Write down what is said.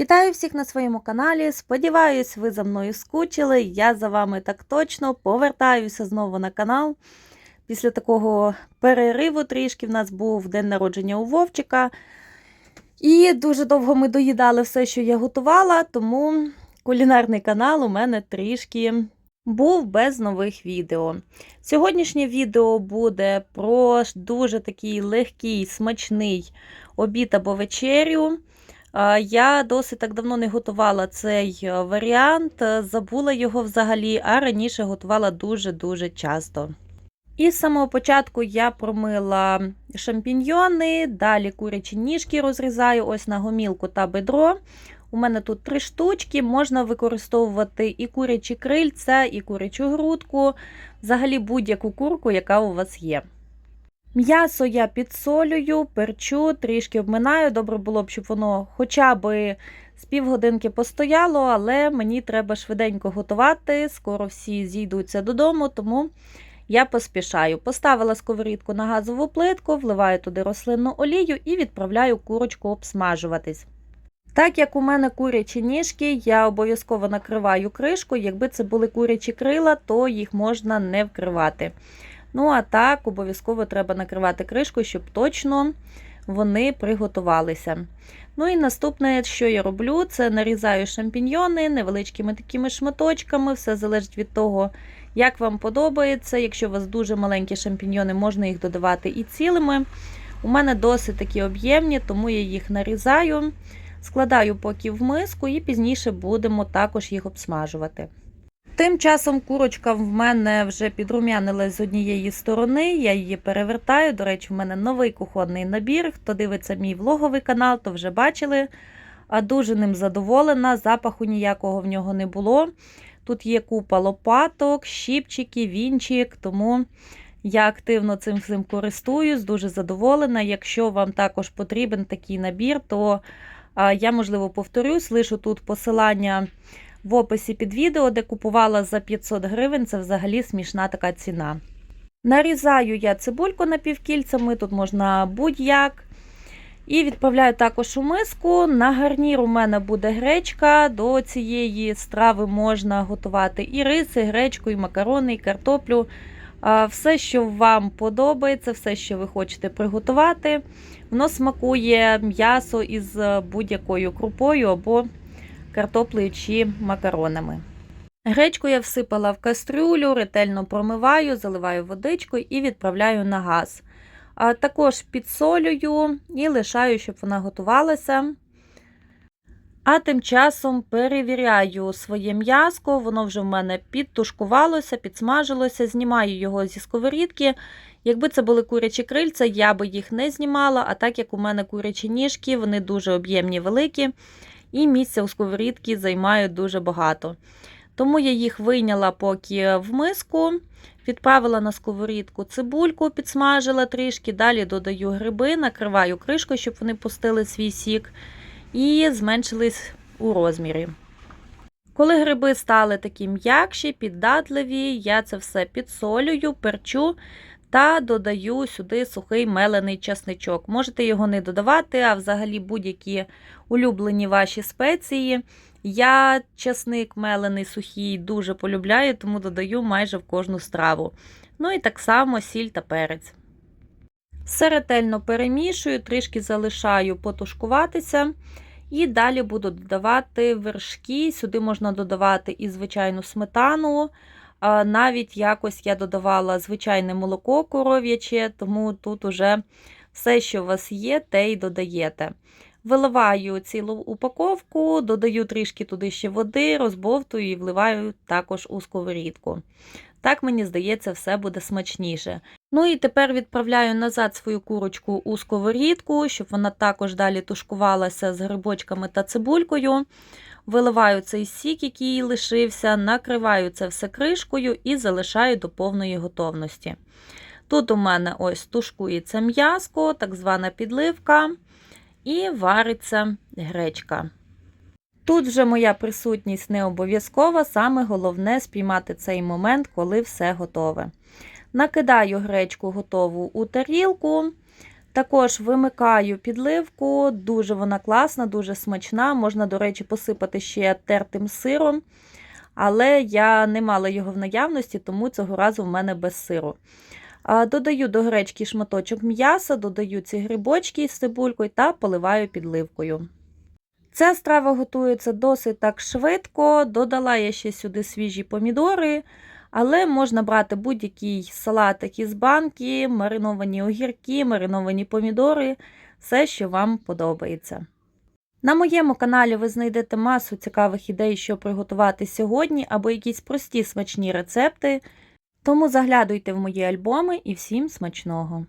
Вітаю всіх на своєму каналі. Сподіваюсь, ви за мною скучили. Я за вами так точно повертаюся знову на канал. Після такого перериву трішки в нас був день народження у Вовчика. І дуже довго ми доїдали все, що я готувала, тому кулінарний канал у мене трішки був без нових відео. Сьогоднішнє відео буде про дуже такий легкий, смачний обід або вечерю. Я досить так давно не готувала цей е, варіант, е, забула його взагалі, а раніше готувала дуже-дуже часто. І з самого початку я промила шампіньйони, далі курячі ніжки розрізаю ось на гомілку та бедро. У мене тут три штучки, можна використовувати і курячі крильця, і курячу грудку, взагалі будь-яку курку, яка у вас є. М'ясо я підсолюю, перчу, трішки обминаю. Добре було б, щоб воно хоча б з півгодинки постояло, але мені треба швиденько готувати. Скоро всі зійдуться додому, тому я поспішаю. Поставила сковорідку на газову плитку, вливаю туди рослинну олію і відправляю курочку обсмажуватись. Так як у мене курячі ніжки, я обов'язково накриваю кришку. Якби це були курячі крила, то їх можна не вкривати. Ну, а так, обов'язково треба накривати кришкою, щоб точно вони приготувалися. Ну і наступне, що я роблю, це нарізаю шампіньйони невеличкими такими шматочками. Все залежить від того, як вам подобається. Якщо у вас дуже маленькі шампіньйони, можна їх додавати і цілими. У мене досить такі об'ємні, тому я їх нарізаю, складаю поки в миску і пізніше будемо також їх обсмажувати. Тим часом курочка в мене вже підрум'янилась з однієї сторони, я її перевертаю. До речі, в мене новий кухонний набір. Хто дивиться мій влоговий канал, то вже бачили. А дуже ним задоволена, запаху ніякого в нього не було. Тут є купа лопаток, щіпчики, вінчик, тому я активно цим всім користуюсь, дуже задоволена. Якщо вам також потрібен такий набір, то я, можливо, повторюсь, лишу тут посилання в описі під відео, де купувала за 500 гривень, це взагалі смішна така ціна. Нарізаю я цибульку напівкільцями, тут можна будь-як. І відправляю також у миску. На гарнір у мене буде гречка. До цієї страви можна готувати і рис, і гречку, і макарони, і картоплю. Все, що вам подобається, все, що ви хочете приготувати, воно смакує м'ясо із будь-якою крупою або картоплею чи макаронами. Гречку я всипала в кастрюлю, ретельно промиваю, заливаю водичкою і відправляю на газ. А також підсолюю і лишаю, щоб вона готувалася. А тим часом перевіряю своє м'язко, воно вже в мене підтушкувалося, підсмажилося, знімаю його зі сковорідки. Якби це були курячі крильця, я би їх не знімала, а так як у мене курячі ніжки, вони дуже об'ємні великі і місця у сковорідці займають дуже багато. Тому я їх вийняла поки в миску, відправила на сковорідку цибульку, підсмажила трішки, далі додаю гриби, накриваю кришкою, щоб вони пустили свій сік, і зменшились у розмірі. Коли гриби стали такі м'якші, піддатливі, я це все підсолюю, перчу та додаю сюди сухий мелений часничок. Можете його не додавати, а взагалі будь-які улюблені ваші спеції. Я часник мелений сухий дуже полюбляю, тому додаю майже в кожну страву. Ну і так само сіль та перець. Все ретельно перемішую, трішки залишаю потушкуватися. І далі буду додавати вершки. Сюди можна додавати і звичайну сметану. Навіть якось я додавала звичайне молоко коров'яче, тому тут уже все, що у вас є, те й додаєте. Виливаю цілу упаковку, додаю трішки туди ще води, розбовтую і вливаю також у сковорідку. Так, мені здається, все буде смачніше. Ну і тепер відправляю назад свою курочку у сковорідку, щоб вона також далі тушкувалася з грибочками та цибулькою. Виливаю цей сік, який лишився, накриваю це все кришкою і залишаю до повної готовності. Тут у мене ось тушкується м'язко, так звана підливка, і вариться гречка. Тут вже моя присутність не обов'язкова, саме головне спіймати цей момент, коли все готове. Накидаю гречку готову у тарілку, Також вимикаю підливку, дуже вона класна, дуже смачна. Можна, до речі, посипати ще тертим сиром, але я не мала його в наявності, тому цього разу в мене без сиру. Додаю до гречки шматочок м'яса, додаю ці грибочки з цибулькою та поливаю підливкою. Ця страва готується досить так швидко. Додала я ще сюди свіжі помідори, але можна брати будь-який салатик із банки, мариновані огірки, мариновані помідори, все, що вам подобається. На моєму каналі ви знайдете масу цікавих ідей, що приготувати сьогодні, або якісь прості смачні рецепти. Тому заглядуйте в мої альбоми і всім смачного!